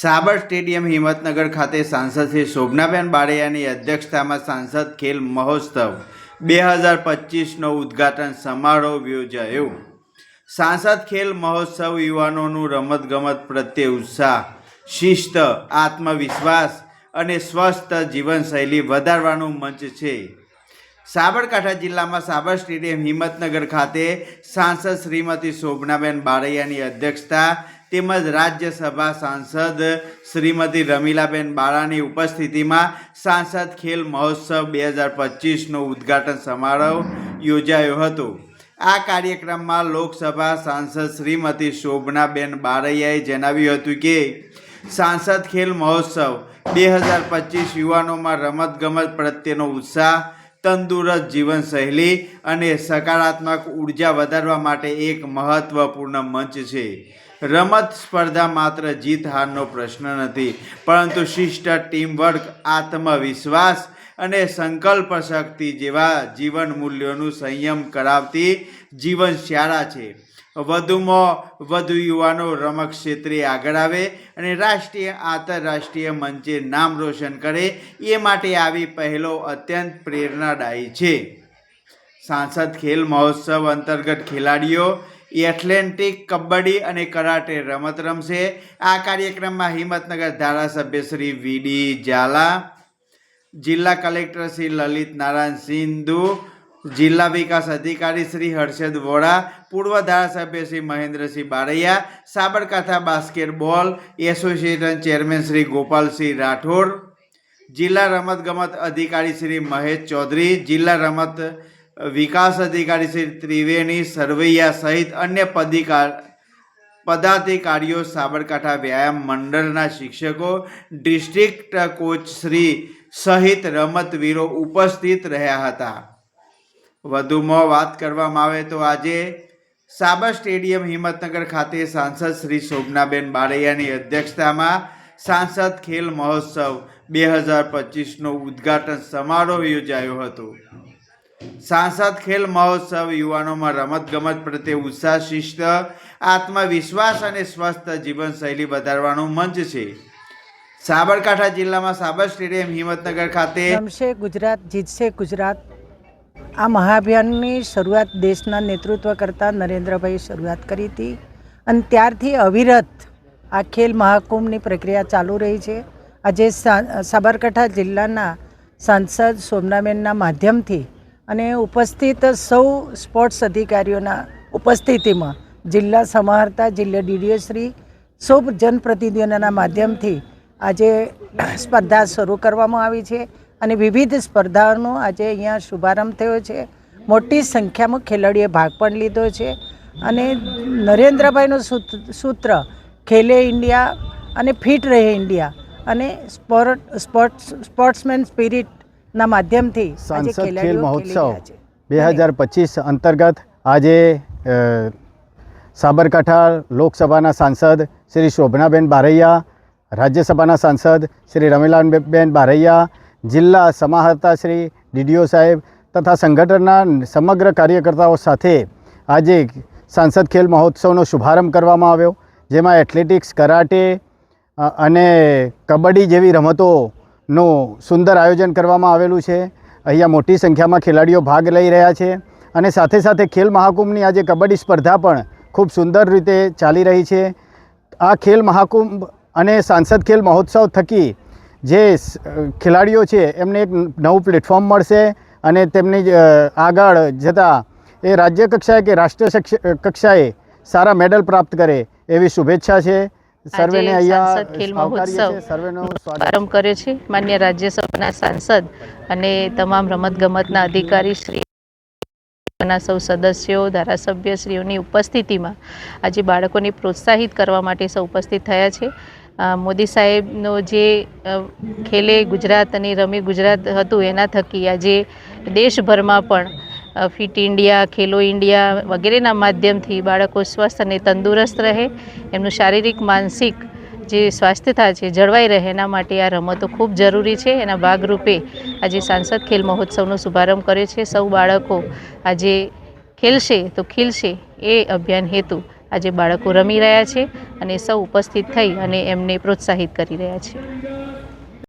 સાબર stadium Himmatnagar ખાતે સાંસદ શ્રી શોભનાબેન બારૈયાની અધ્યક્ષતામાં સાંસદ ખેલ મહોત્સવ બે હજાર પચીસનો ઉદ્ઘાટન સમારોહ યોજાયો. સાંસદ ખેલ મહોત્સવ યુવાનોનું રમતગમત પ્રત્યે ઉત્સાહ, શિસ્ત, આત્મવિશ્વાસ અને સ્વસ્થ જીવનશૈલી વધારવાનું મંચ છે. સાબરકાંઠા જિલ્લામાં સાબર સ્ટેડિયમ હિંમતનગર ખાતે સાંસદ શ્રીમતી શોભનાબેન બારૈયાની અધ્યક્ષતા તેમજ રાજ્યસભા સાંસદ શ્રીમતી રમીલાબેન બાળાની ઉપસ્થિતિમાં સાંસદ ખેલ મહોત્સવ બે હજાર પચીસનો ઉદ્ઘાટન સમારોહ યોજાયો હતો. આ કાર્યક્રમમાં લોકસભા સાંસદ શ્રીમતી શોભનાબેન બારૈયાએ જણાવ્યું હતું કે, સાંસદ ખેલ મહોત્સવ બે હજાર પચીસ યુવાનોમાં રમતગમત પ્રત્યેનો ઉત્સાહ, તંદુરસ્ત જીવનશૈલી અને સકારાત્મક ઊર્જા વધારવા માટે એક મહત્વપૂર્ણ મંચ છે. રમત સ્પર્ધા માત્ર જીત હારનો પ્રશ્ન નથી, પરંતુ શિષ્ટ, ટીમવર્ક, આત્મવિશ્વાસ અને સંકલ્પ શક્તિ જેવા જીવન મૂલ્યોનું સંયમ કરાવતી જીવનશાળા છે. વધુમાં વધુ યુવાનો રમત ક્ષેત્રે આગળ આવે અને રાષ્ટ્રીય, આંતરરાષ્ટ્રીય મંચે નામ રોશન કરે, એ માટે આવી પહેલો અત્યંત પ્રેરણાદાયી છે. સાંસદ ખેલ મહોત્સવ અંતર્ગત ખેલાડીઓ એથ્લેટિક કબડ્ડી અને કરાટે રમત રમશે. આ કાર્યક્રમમાં હિંમતનગર ધારાસભ્ય શ્રી વીડી ઝાલા, જિલ્લા કલેક્ટર શ્રી લલિત નારાયણ સિંધુ, જિલ્લા વિકાસ અધિકારી શ્રી હર્ષદ વોરા, પૂર્વ ધારાસભ્ય Shri Mahendrasinh Baraiya, Sabarkantha basketball association chairman Shri Gopalsinh Rathod, જિલ્લા રમતગમત અધિકારી શ્રી મહેશ ચૌધરી, જિલ્લા રમત વિકાસ અધિકારી શ્રી ત્રિવેણી, સરવૈયા સહિત અન્ય પદિકાર, પદાધિકારીઓ, સાબરકાંઠા વ્યાયામ મંડળના શિક્ષકો, ડિસ્ટ્રિક્ટ કોચ શ્રી સહિત રમતવીરો ઉપસ્થિત રહ્યા હતા. વધુમાં વાત કરવામાં આવે તો આજે સાબર સ્ટેડિયમ હિંમતનગર ખાતે સાંસદ શ્રી શોભનાબેન બારૈયાની અધ્યક્ષતામાં સાંસદ ખેલ મહોત્સવ બે હજાર પચીસનો ઉદ્ઘાટન સમારોહ યોજાયો હતો. સાંસદ ખેલ મહોત્સવ યુવાનોમાં રમતગમત પ્રત્યે ઉત્સાહ, શિસ્ત, આત્મવિશ્વાસ અને સ્વસ્થ જીવનશૈલી વધારવાનું મંચ છે. સાબરકાંઠા જિલ્લામાં સાબર સ્ટેડિયમ હિંમતનગર ખાતે રમશે ગુજરાત, જીતશે ગુજરાત. આ મહાભિયાનની શરૂઆત દેશના નેતૃત્વ કરતા નરેન્દ્રભાઈ શરૂઆત કરી હતી અને ત્યારથી અવિરત આ ખેલ મહાકુંભની પ્રક્રિયા ચાલુ રહી છે. આજે સાબરકાંઠા જિલ્લાના સાંસદ સોમનાબેનના માધ્યમથી અને ઉપસ્થિત સૌ સ્પોર્ટ્સ અધિકારીઓના ઉપસ્થિતિમાં જિલ્લા સમાહર્તા, જિલ્લા ડીડીઓ શ્રી, સૌ જનપ્રતિનિધિઓના માધ્યમથી આજે સ્પર્ધા શરૂ કરવામાં આવી છે અને વિવિધ સ્પર્ધાઓનો આજે અહીંયા શુભારંભ થયો છે. મોટી સંખ્યામાં ખેલાડીએ ભાગ પણ લીધો છે અને નરેન્દ્રભાઈનું સૂત્ર ખેલે ઇન્ડિયા અને ફિટ રહે ઇન્ડિયા અને સ્પોર્ટ, સ્પોર્ટ્સ, સ્પોર્ટ્સમેન સ્પિરિટના માધ્યમથી સાંસદ ખેલ મહોત્સવ બે હજાર પચીસ અંતર્ગત આજે સાબરકાંઠા લોકસભાના સાંસદ શ્રી શોભનાબેન બારૈયા રાજ્યસભાના સાંસદ શ્રી રમીલાલબેન બારૈયા જિલ્લા સમાહર્તા શ્રી ડીડીઓ સાહેબ તથા સંગઠનના સમગ્ર કાર્યકર્તાઓ સાથે આજે સાંસદ ખેલ મહોત્સવનો શુભારંભ કરવામાં આવ્યો જેમાં એથ્લેટિક્સ કરાટે અને કબડ્ડી જેવી રમતોનું સુંદર આયોજન કરવામાં આવેલું છે. અહીંયા મોટી સંખ્યામાં ખેલાડીઓ ભાગ લઈ રહ્યા છે અને સાથે સાથે ખેલ મહાકુંભની આજે કબડ્ડી સ્પર્ધા પણ ખૂબ સુંદર રીતે ચાલી રહી છે. આ ખેલ મહાકુંભ અને સાંસદ ખેલ મહોત્સવ થકી જે ખેલાડીઓ છે એમને એક નવું પ્લેટફોર્મ મળશે અને તેમની આગળ જતાં એ રાજ્ય કક્ષાએ કે રાષ્ટ્રીય કક્ષાએ સારા મેડલ પ્રાપ્ત કરે એવી શુભેચ્છા છે. સર્વેને અહીંયા સાંસદ ખેલ મહોત્સવ પ્રારંભ કર્યો છે. માન્ય રાજ્યસભાના સાંસદ અને તમામ રમતગમતના અધિકારી શ્રી ના સૌ સદસ્યો ધારાસભ્યશ્રીઓની ઉપસ્થિતિમાં આજે બાળકોને પ્રોત્સાહિત કરવા માટે સૌ ઉપસ્થિત થયા છે. મોદી સાહેબનો જે ખેલે ગુજરાત અને રમી ગુજરાત હતું એના થકી આજે દેશભરમાં પણ ફિટ ઇન્ડિયા, ખેલો ઇન્ડિયા વગેરેના માધ્યમથી બાળકો સ્વસ્થ અને તંદુરસ્ત રહે. એમનું શારીરિક, માનસિક જે સ્વાસ્થ્યતા છે, જળવાઈ રહે, એના માટે આ રમતો ખૂબ જરૂરી છે. એના ભાગરૂપે આજે સાંસદ ખેલ મહોત્સવનો શુભારંભ કર્યો છે. સૌ બાળકો આજે ખેલશે તો ખીલશે એ અભિયાન હેતુ આજે બાળકો રમી રહ્યા છે અને સૌ ઉપસ્થિત થઈ અને એમને પ્રોત્સાહિત કરી રહ્યા છે.